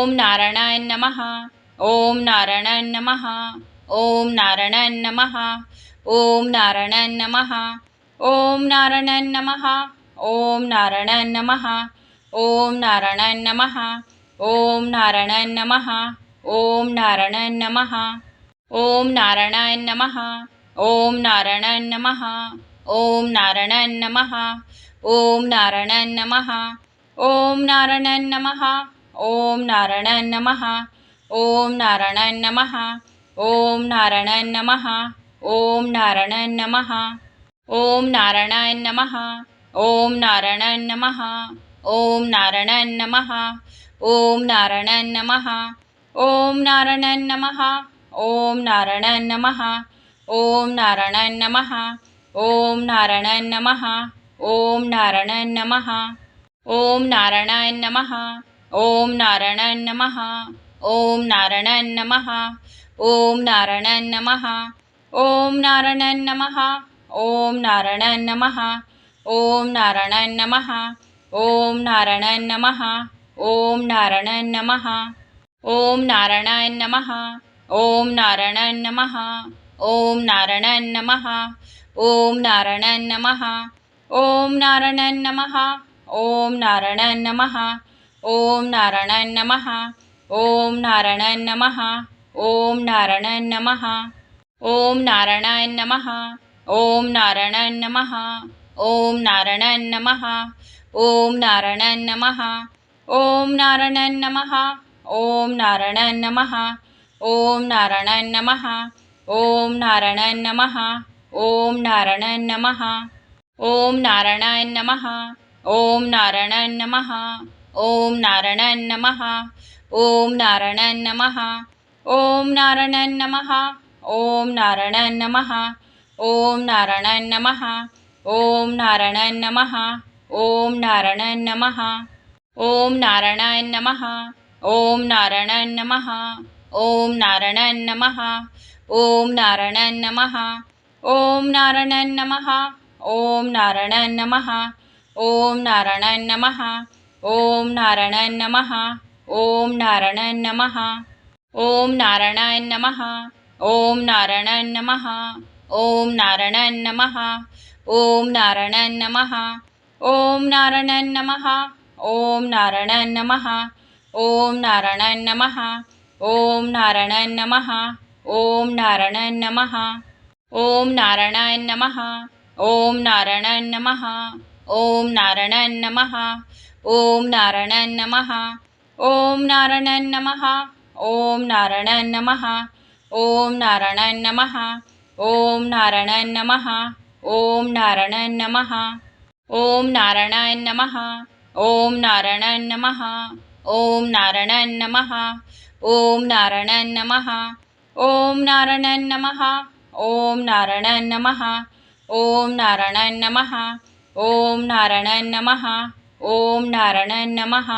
ओम नारायणाय नमः ओम नारायणाय नमः ओम नारायणाय नमः ओम नारायणाय नमः ओम नारायणाय नमः ओम नारायणाय नमः ओम नारायणाय नमः ओम नारायणाय नमः ओम नारायणाय नमः ओम नारायणाय नमः ओम नारायणाय नमः ओम नारायणाय नमः ओम नारायणाय नमः ओम नारायणाय नमः ओम नारायणाय नमः ओम नारायणाय नमः ओम नारायणाय नमः ओम नारायणाय नमः ओम नारायणाय नमः ओम नारायणाय नमः ओम नारायणाय नमः ओम नारायणाय नमः ओम नारायणाय नमः ओम नारायणाय नमः ओम नारायणाय नमः ओम नारायणाय नमः ओम नारायणाय नमः ओम नारायणाय नमः ओम नारायणाय नमः ओम नारायणाय नमः ओम नारायणाय नमः ओम नारायणाय नमः ओम नारायणाय नमः ओम नारायणाय नमः ओम नारायणाय नमः ओम नारायणाय नमः ओम नारायणाय नमः ओम नारायणाय नमः ओम नारायणाय नमः ओम नारायणाय नमः ओम नारायणाय नमः ओम नारायणाय नमः ओम नारायणाय नमः ओम नारायणाय नमः ओम नारायणाय नमः ओम नारायणाय नमः ओम नारायणाय नमः ओम नारायणाय नमः ओम नारायणाय नमः ओम नारायणाय नमः ओम नारायणाय नमः ओम नारायणाय नमः ओम नारायणाय नमः ओम नारायणाय नमः ओम नारायणाय नमः ओम नारायणाय नमः ओम नारायणाय नमः ओम नारायणाय नमः ओम नारायणाय नमः ओम नारायणाय नमः ओम नारायणाय नमः ओम नारायणाय नमः ओम नारायणाय नमः ओम नारायणाय नमः ओम नारायणाय नमः ओम नारायणाय नमः ओम नारायणाय नमः ओम नारायणाय नमः ओम नारायणाय नमः ओम नारायणाय नमः ओम नारायणाय नमः ओम नारायणाय नमः ओम नारायणाय नमः ओम नारायणाय नमः ओम नारायणाय नमः ओम नारायणाय नमः ओम नारायणाय नमः ओम नारायणाय नमः ओम नारायणाय नमः ओम नारायणाय नमः ओम नारायणाय नमः ओम नारायणाय नमः ओम नारायणाय नमः ओम नारायणाय नमः ओम नारायणाय नमः ओम नारायणाय नमः ओम नारायणाय नमः ओम नारायणाय नमः ओम नारायणाय नमः ओम नारायणाय नमः ओम नारायणाय नमः ओम नारायणाय नमः ओम नारायणाय नमः ओम नारायणाय नमः ओम नारायणाय नमः ओम नारायणाय नमः ओम नारायणाय नमः ओम नारायणाय नमः ओम नारायणाय नमः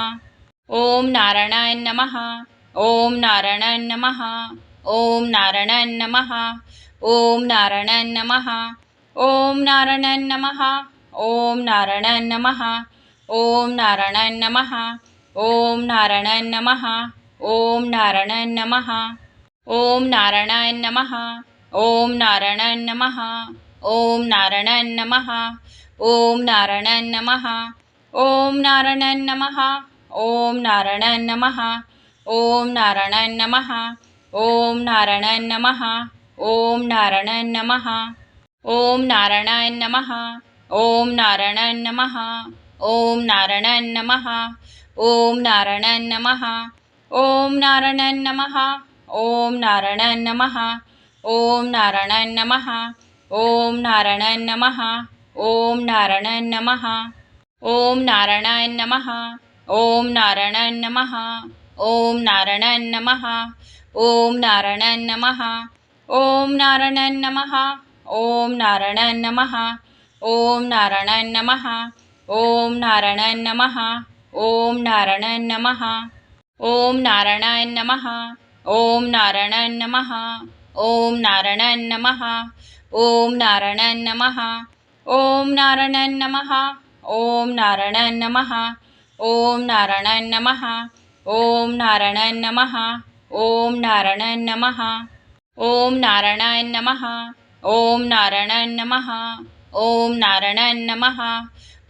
ओम नारायणाय नमः ओम नारायणाय नमः ओम नारायणाय नमः ओम नारायणाय नमः ओम नारायणाय नमः ओम नारायणाय नमः ओम नारायणाय नमः ओम नारायणाय नमः ओम नारायणाय नमः ओम नारायणाय नमः ओम नारायणाय नमः ओम नारायणाय नमः ओम नारायणाय नमः ओम नारायणाय नमः ओम नारायणाय नमः ओम नारायणाय नमः ओम नारायणाय नमः ओम नारायणाय नमः ओम नारायणाय नमः ओम नारायणाय नमः ओम नारायणाय नमः ओम नारायणाय नमः ओम नारायणाय नमः ओम नारायणाय नमः ओम नारायणाय नमः ओम नारायणाय नमः ओम नारायणाय नमः ओम नारायणाय नमः ओम नारायणाय नमः ओम नारायणाय नमः ओम नारायणाय नमः ओम नारायणाय नमः ओम नारायणाय नमः ओम नारायणाय नमः ओम नारायणाय नमः ओम नारायणाय नमः ओम नारायणाय नमः ओम नारायणाय नमः ओम नारायणाय नमः ओम नारायणाय नमः ओम नारायणाय नमः ओम नारायणाय नमः ओम नारायणाय नमः ओम नारायणाय नमः ओम नारायणाय नमः ओम नारायणाय नमः ओम नारायणाय नमः ओम नारायणाय नमः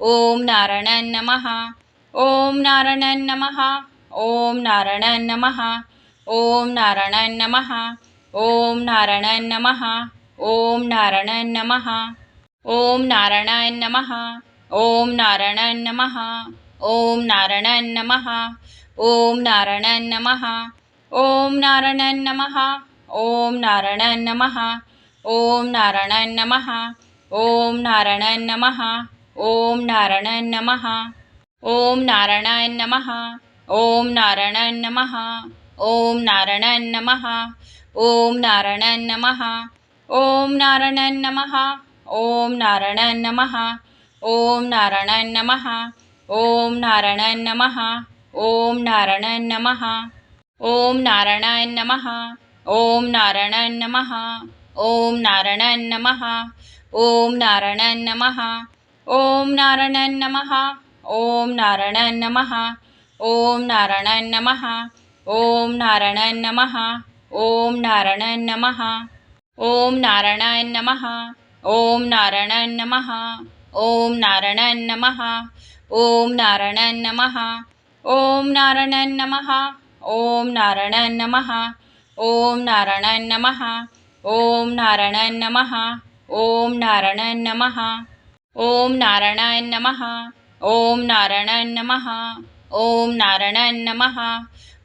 ओम नारायणाय नमः ओम नारायणाय नमः ओम नारायणाय नमः ओम नारायणाय नमः ओम नारायणाय नमः ओम नारायणाय नमः ओम नारायणाय नमः ओम नारायणाय नमः ओम नारायणाय नमः ओम नारायणाय नमः ओम नारायणाय नमः ओम नारायणाय नमः ओम नारायणाय नमः ओम नारायणाय नमः ओम नारायणाय नमः ओम नारायणाय नमः ओम नारायणाय नमः ओम नारायणाय नमः ओम नारायणाय नमः ओम नारायणाय नमः ओम नारायणाय नमः ओम नारायणाय नमः ओम नारायणाय नमः ओम नारायणाय नमः ओम नारायणाय नमः ओम नारायणाय नमः ओम नारायणाय नमः ओम नारायणाय नमः ओम नारायणाय नमः ओम नारायणाय नमः ओम नारायणाय नमः ओम नारायणाय नमः ओम नारायणाय नमः ओम नारायणाय नमः ओम नारायणाय नमः ओम नारायणाय नमः ओम नारायणाय नमः ओम नारायणाय नमः ओम नारायणाय नमः ओम नारायणाय नमः ओम नारायणाय नमः ओम नारायणाय नमः ओम नारायणाय नमः ओम नारायणाय नमः ओम नारायणाय नमः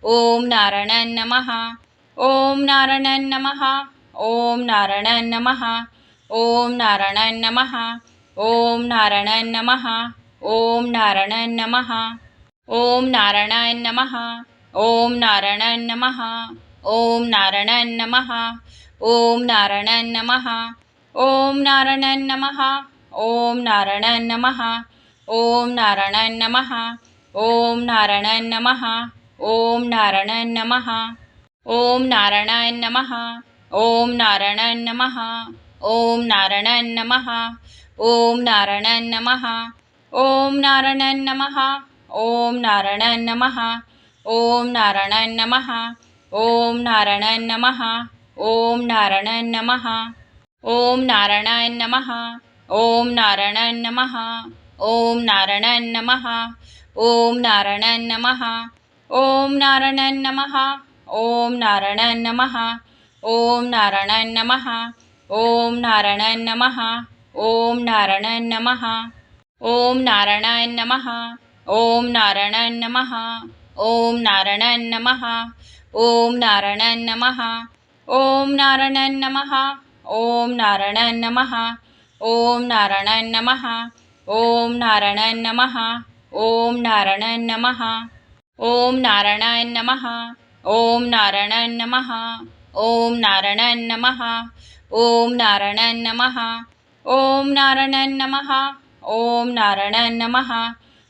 ओम नारायणाय नमः ओम नारायणाय नमः ओम नारायणाय नमः ओम नारायणाय नमः ओम नारायणाय नमः ओम नारायणाय नमः ओम नारायणाय नमः ओम नारायणाय नमः ओम नारायणाय नमः ओम नारायणाय नमः ओम नारायणाय नमः ओम नारायणाय नमः ओम नारायणाय नमः ओम नारायणाय नमः ओम नारायणाय नमः ओम नारायणाय नमः ओम नारायणाय नमः ओम नारायणाय नमः ओम नारायणाय नमः ओम नारायणाय नमः ओम नारायणाय नमः ओम नारायणाय नमः ओम नारायणाय नमः ओम नारायणाय नमः ओम नारायणाय नमः ओम नारायणाय नमः ओम नारायणाय नमः ओम नारायणाय नमः ओम नारायणाय नमः ओम नारायणाय नमः ओम नारायणाय नमः ओम नारायणाय नमः ओम नारायणाय नमः ओम नारायणाय नमः ओम नारायणाय नमः ओम नारायणाय नमः ओम नारायणाय नमः ओम नारायणाय नमः ओम नारायणाय नमः ओम नारायणाय नमः ओम नारायणाय नमः ओम नारायणाय नमः ओम नारायणाय नमः ओम नारायणाय नमः ओम नारायणाय नमः ओम नारायणाय नमः ओम नारायण नमः ओम नारायण नमः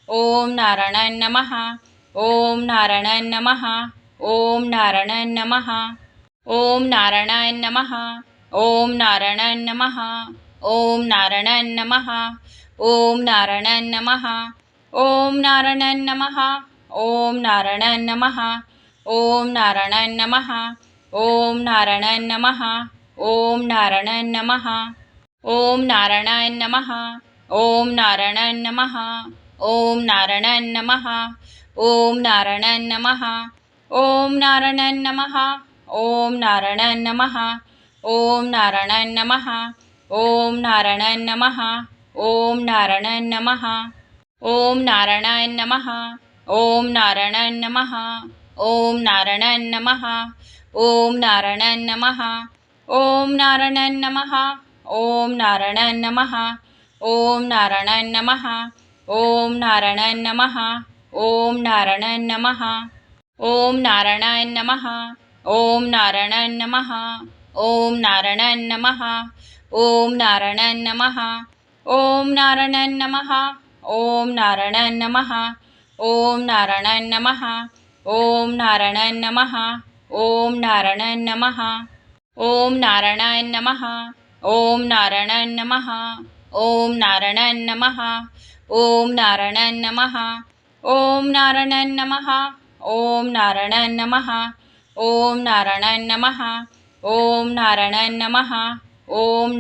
ओम नारायण नमः ओम नारायण नमः ओम नारायण नमः ओम नारायण नमः ओम नारायण नमः ओम नारायण नमः ओम नारायण नमः ओम नारायण नमः ओम नारायण नमः ओम नारायण नमः ओम नारायण नमः ओम नारायण नमः ओम नारायणाय नमः ओम नारायणाय नमः ओम नारायणाय नमः ओम नारायणाय नमः ओम नारायणाय नमः ओम नारायणाय नमः ओम नारायणाय नमः ओम नारायणाय नमः ओम नारायणाय नमः ओम नारायणाय नमः ओम नारायणाय नमः ओम नारायणाय नमः ओम नारायणाय नमः ओम नारायणाय नमः ओम नारायणाय नमः ओम नारायणाय नमः ओम नारायणाय नमः ओम नारायणाय नमः ओम नारायणाय नमः ओम नारायणाय नमः ओम नारायणाय नमः ओम नारायणाय नमः ओम नारायणाय नमः ओम नारायणाय नमः ओम नारायणाय नमः ओम नारायणाय नमः ओम नारायणाय नमः ओम नारायणाय नमः ओम नारायण नम। ओम नारायण नम। ओम नारायण नम। ओम नारायण नम। ओम नारायण नम। ओम नारायण नम। ओम नारायण नम। ओम